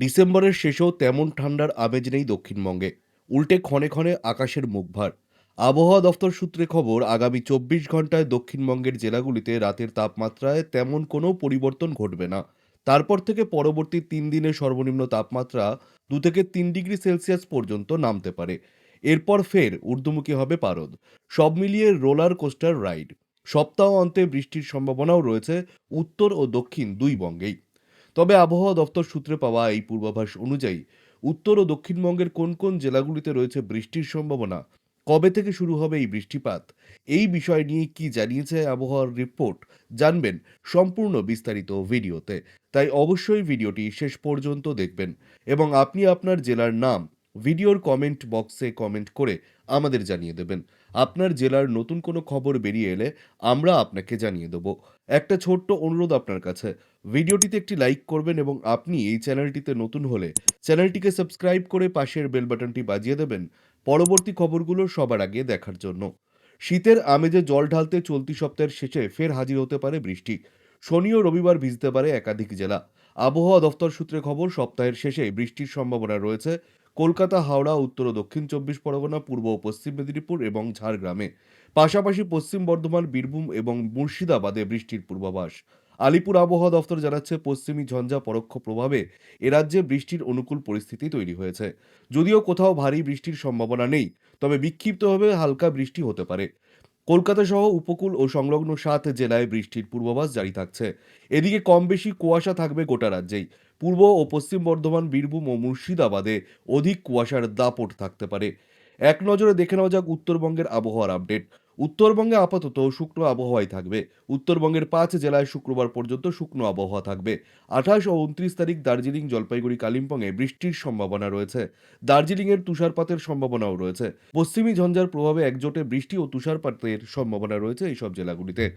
ডিসেম্বরের শেষেও তেমন ঠান্ডার আমেজ নেই দক্ষিণবঙ্গে। উল্টে ক্ষণে ক্ষণে আকাশের মুখভার আবহাওয়া দফতর সূত্রে খবর, আগামী চব্বিশ ঘন্টায় দক্ষিণবঙ্গের জেলাগুলিতে রাতের তাপমাত্রায় তেমন কোনো পরিবর্তন ঘটবে না। তারপর থেকে পরবর্তী তিন দিনে সর্বনিম্ন তাপমাত্রা দু থেকে তিন ডিগ্রি সেলসিয়াস পর্যন্ত নামতে পারে। এরপর ফের ঊর্ধ্বমুখী হবে পারদ। সব মিলিয়ে রোলার কোস্টার রাইড। সপ্তাহ অন্তে বৃষ্টির সম্ভাবনাও রয়েছে উত্তর ও দক্ষিণ দুই বঙ্গেই। তবে আবহাওয়া দপ্তর সূত্রে পাওয়া এই পূর্বাভাস অনুযায়ী উত্তর ও দক্ষিণবঙ্গের কোন কোন জেলাগুলিতে রয়েছে বৃষ্টির সম্ভাবনা, কবে থেকে শুরু হবে এই বৃষ্টিপাত, এই বিষয় নিয়ে কি জানিয়েছে আবহাওয়ার রিপোর্ট, জানবেন সম্পূর্ণ বিস্তারিত ভিডিওতে। তাই অবশ্যই ভিডিওটি শেষ পর্যন্ত দেখবেন এবং আপনি আপনার জেলার নাম ভিডিওর কমেন্ট বক্সে কমেন্ট করে আমাদের জানিয়ে দেবেন। আপনার জেলার নতুন কোনো খবর বেরিয়ে এলে আমরা আপনাকে জানিয়ে দেবো। একটা ছোট্ট অনুরোধ আপনার কাছে। ভিডিওটিতে একটি লাইক করবেন এবং আপনি এই চ্যানেলটিতে নতুন হলে চ্যানেলটিকে সাবস্ক্রাইব করে পাশের বেল বাটনটি বাজিয়ে দেবেন পরবর্তী খবরগুলো সবার আগে দেখার জন্য। শীতের আমেজে জল ঢালতে চলতি সপ্তাহের শেষে ফের হাজির হতে পারে বৃষ্টি। শনি ও রবিবার ভিজতে পারে একাধিক জেলা। আবহাওয়া দফতর সূত্রে খবর, সপ্তাহের শেষে বৃষ্টির সম্ভাবনা রয়েছে। কলকাতা, হাওড়া, উত্তর ও দক্ষিণ চব্বিশ পরগনা, পূর্ব ও পশ্চিম মেদিনীপুর এবং ঝাড়গ্রামে। পাশাপাশি পশ্চিম বর্ধমান, বীরভূম এবং মুর্শিদাবাদে বৃষ্টির পূর্বাভাস। আলিপুর আবহাওয়া দফতর জানাচ্ছে, পশ্চিমী ঝঞ্ঝা পরোক্ষ প্রভাবে এ রাজ্যে বৃষ্টির অনুকূল পরিস্থিতি তৈরি হয়েছে। যদিও কোথাও ভারী বৃষ্টির সম্ভাবনা নেই, তবে বিক্ষিপ্তভাবে হালকা বৃষ্টি হতে পারে। কলকাতা সহ উপকূল ও সংলগ্ন সাত জেলায় বৃষ্টির পূর্বাভাস জারি থাকছে। এদিকে কম বেশি কুয়াশা থাকবে গোটা রাজ্যেই। পূর্ব ও পশ্চিম বর্ধমান, বীরভূম ও মুর্শিদাবাদে অধিক কুয়াশার দাপট থাকতে পারে। এক নজরে দেখে নেওয়া যাক উত্তরবঙ্গের আবহাওয়ার আপডেট। উত্তরবঙ্গে আপাতত শুকনো আবহাওয়াই থাকবে। উত্তরবঙ্গের পাঁচ জেলায় শুক্রবার পর্যন্ত শুকনো আবহাওয়া থাকবে। আঠাশ ও উনত্রিশ তারিখ দার্জিলিং, জলপাইগুড়ি কালিম্পংয়ে বৃষ্টির সম্ভাবনা রয়েছে। দার্জিলিংয়ের তুষারপাতের সম্ভাবনাও রয়েছে। পশ্চিমী ঝঞ্ঝার প্রভাবে একজোটে বৃষ্টি ও তুষারপাতের সম্ভাবনা রয়েছে এইসব জেলাগুলিতে।